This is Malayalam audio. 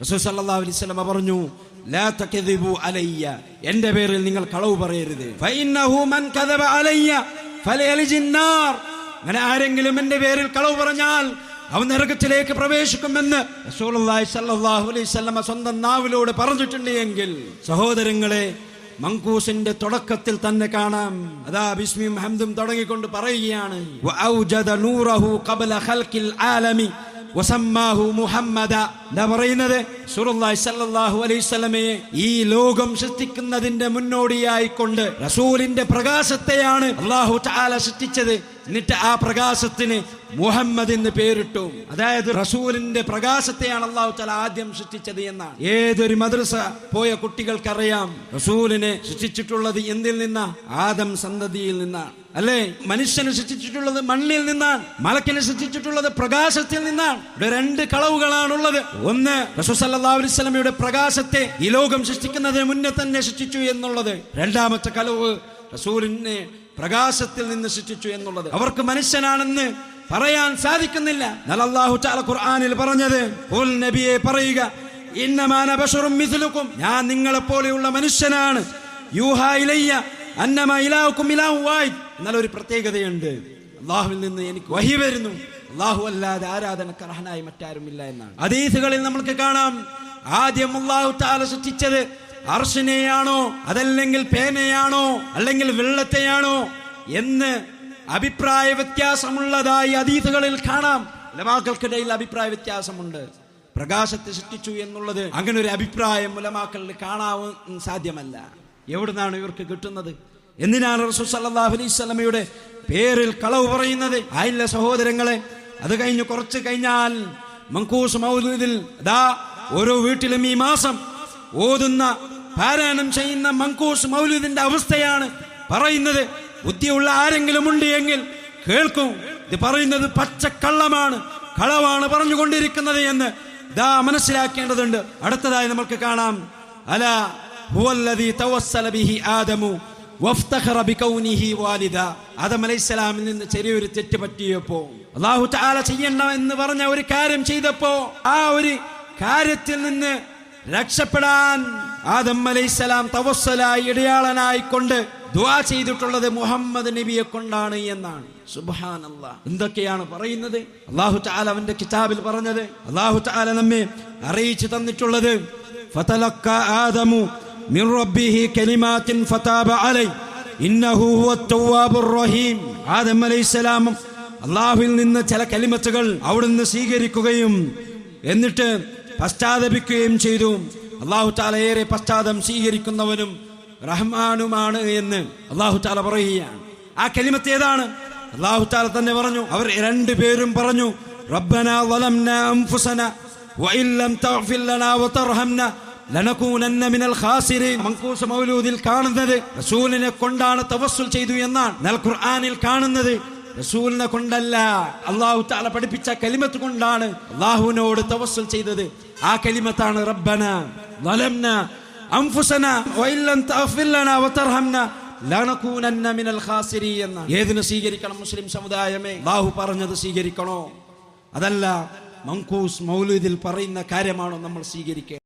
റസൂൽ സല്ലല്ലാഹു അലൈഹി വസല്ലം പറഞ്ഞു എന്റെ പേരിൽ നിങ്ങൾ കളവ് പറയരുത്. അങ്ങനെ ആരെങ്കിലും എന്റെ പേരിൽ കളവ് പറഞ്ഞാൽ അവൻ നരകത്തിലേക്ക് പ്രവേശിക്കുമെന്ന് സ്വന്തം നാവിലൂടെ പറഞ്ഞിട്ടുണ്ട് എങ്കിൽ സഹോദരങ്ങളെ മങ്കൂസിന്റെ തുടക്കത്തിൽ തന്നെ കാണാം. അതാ ബിസ്മിയും ഹംദും തുടങ്ങിക്കൊണ്ട് പറയുകയാണ് മുഹമ്മദ എന്താ പറയുന്നത്? സുറുല്ലാഹി സല്ലല്ലാഹു അലൈഹി വസല്ലമയെ ഈ ലോകം സൃഷ്ടിക്കുന്നതിന്റെ മുന്നോടിയായി കൊണ്ട് റസൂലിന്റെ പ്രകാശത്തെയാണ് അള്ളാഹു ചാല സൃഷ്ടിച്ചത്. എന്നിട്ട് ആ പ്രകാശത്തിന് മുഹമ്മദ് എന്ന് പേരിട്ടു. അതായത് റസൂലിന്റെ പ്രകാശത്തെയാണ് അള്ളാഹു തആല ആദ്യം സൃഷ്ടിച്ചത് എന്നാണ്. ഏതൊരു മദ്രസ പോയ കുട്ടികൾക്കറിയാം. റസൂലിനെ സൃഷ്ടിച്ചിട്ടുള്ളത് എന്തിൽ നിന്നാ? ആദം സന്തതിയിൽ നിന്നാണ്. അല്ലേ? മനുഷ്യനെ സൃഷ്ടിച്ചിട്ടുള്ളത് മണ്ണിൽ നിന്നാണ് മലക്കിനെ സൃഷ്ടിച്ചിട്ടുള്ളത് പ്രകാശത്തിൽ നിന്നാണ്. ഇവിടെ രണ്ട് കളവുകളാണുള്ളത്. ഒന്ന് റസൂസല്ലാസ്ലമിയുടെ പ്രകാശത്തെ ഈ ലോകം സൃഷ്ടിക്കുന്നതിന് മുന്നേ തന്നെ സൃഷ്ടിച്ചു എന്നുള്ളത്. രണ്ടാമത്തെ കളവ് റസൂലിനെ പ്രകാശത്തിൽ നിന്ന് സൃഷ്ടിച്ചു എന്നുള്ളത്. അവർക്ക് മനുഷ്യനാണെന്ന് പറയാൻ സാധിക്കുന്നില്ല. എന്നാൽ തആല ഖുർആനിൽ പറഞ്ഞത് നബിയെ പറയുക ഇന്നമാന മിഥ്ലുക്കും ഞാൻ നിങ്ങളെ പോലെയുള്ള മനുഷ്യനാണ്. യൂഹാ അന്നമ ഇലാഹുക്കും ഇലാഹു വായി എന്നാൽ ഒരു പ്രത്യേകതയുണ്ട്. അള്ളാഹുവിൽ നിന്ന് എനിക്ക് വഹി വരുന്നു. അള്ളാഹു അല്ലാതെ ആരാധനക്ക് അർഹനായി മറ്റാരുമില്ല എന്നാണ്. അതീസുകളിൽ നമുക്ക് കാണാം. ആദ്യം അള്ളാഹു താല സൃഷ്ടിച്ചത് അർഷനെയാണോ അതല്ലെങ്കിൽ പേനയാണോ അല്ലെങ്കിൽ വെള്ളത്തെയാണോ എന്ന് അഭിപ്രായ വ്യത്യാസമുള്ളതായി അതീതുകളിൽ കാണാം. ഉലമാക്കൾക്കിടയിൽ അഭിപ്രായ വ്യത്യാസമുണ്ട്. പ്രകാശത്തെ സൃഷ്ടിച്ചു എന്നുള്ളത് അങ്ങനെ ഒരു അഭിപ്രായം ഉലമാക്കളിൽ കാണാവും സാധ്യമല്ല. എവിടുന്നാണ് ഇവർക്ക് കിട്ടുന്നത്? എന്തിനാണ് റസൂൽ സല്ലല്ലാഹു അലൈഹി വസല്ലമയുടെ പേരിൽ കളവ് പറയുന്നത്? ആയില്ല സഹോദരങ്ങളെ അത് കഴിഞ്ഞ് കുറച്ച് കഴിഞ്ഞാൽ മങ്കൂസ് മൗലൂദിൽ ദാ ഓരോ വീട്ടിലും ഈ മാസം ഓതുന്ന പാരായണം ചെയ്യുന്ന മങ്കൂസ് മൗലൂദിന്റെ അവസ്ഥയാണ് പറയുന്നത്. ബുദ്ധിയുള്ള ആരെങ്കിലും ഉണ്ട് എങ്കിൽ കേൾക്കും. ഇത് പറയുന്നത് പച്ചക്കള്ളമാണ് കളവാണ് പറഞ്ഞുകൊണ്ടിരിക്കുന്നത് എന്ന് ദാ മനസ്സിലാക്കേണ്ടതുണ്ട്. അടുത്തതായി നമുക്ക് കാണാം. അല ആദം അലൈഹിസ്സലാമിൽ നിന്ന് ചെറിയൊരു തെറ്റ് പറ്റിയപ്പോ അല്ലാഹു തആല ചെയ്യണ്ട എന്ന് പറഞ്ഞ ഒരു കാര്യം ചെയ്തപ്പോ ആ ഒരു കാര്യത്തിൽ നിന്ന് രക്ഷപ്പെടാൻ ആദം അലൈഹിസ്സലാം തവസ്സലായി ഇടയാളനായി കൊണ്ട് ദുആ ചെയ്തിട്ടുള്ളത് മുഹമ്മദ് നബിയെ കൊണ്ടാണ് എന്നാണ്. എന്തൊക്കെയാണ് പറയുന്നത്? അല്ലാഹു തആല അവന്റെ കിതാബിൽ പറഞ്ഞത്. അല്ലാഹു തആല നമ്മെ അറിയിച്ചു തന്നിട്ടുള്ളത് ഫതലക്ക ആദമു മിൻ റബ്ബിഹി കലിമാത്തിൻ ഫതാബ അലൈ. ഇന്നഹു ഹുവ തവ്വാബുർ റഹീം. ആദം അലൈഹിസ്സലാം അള്ളാഹുവിൽ നിന്ന് ചില കലിമത്തുകൾ അവിടുന്ന് സ്വീകരിക്കുകയും എന്നിട്ട് പശ്ചാത്തപിക്കുകയും ചെയ്തു. അള്ളാഹു താല ഏറെ പശ്ചാത്തം സ്വീകരിക്കുന്നവനും റഹ്മാനുമാണ് എന്ന് അള്ളാഹു താല പറയുകയാണ്. ആ കലിമത്ത് ഏതാണ്? അള്ളാഹു താല തന്നെ പറഞ്ഞു അവർ രണ്ടുപേരും പറഞ്ഞു റബ്ബന വലംന അൻഫുസന വഇൻ ലം തഗ്ഫിർ ലനാ വതർഹംന മങ്കൂസ് മൗലൂദിൽ കാണുന്നത് റസൂലിനെ കൊണ്ടാണ് തവസ്സുൽ ചെയ്തു എന്നാണ്. എന്നാൽ ഖുർആനിൽ കാണുന്നത് റസൂലിനെ കൊണ്ടല്ല. അല്ലാഹു തആല പഠിപ്പിച്ച കലിമത്ത് കൊണ്ടാണ് അല്ലാഹുവിനോട് തവസ്സുൽ ചെയ്തത്. ആ കലിമത്താണ് റബ്ബന ظلمنا അൻഫുസന വഇൻ لم تغفر لنا ലനകൂനന്ന മിനൽ ഖാസിരി എന്നാണ്. ഏതിനെ സ്വീകരിക്കണം മുസ്ലിം സമുദായമേ? അല്ലാഹു പറഞ്ഞത് സ്വീകരിക്കണോ? അതല്ല മങ്കൂസ് മൗലൂദിൽ പറയുന്ന കാര്യമാണോ നമ്മൾ സ്വീകരിക്കുക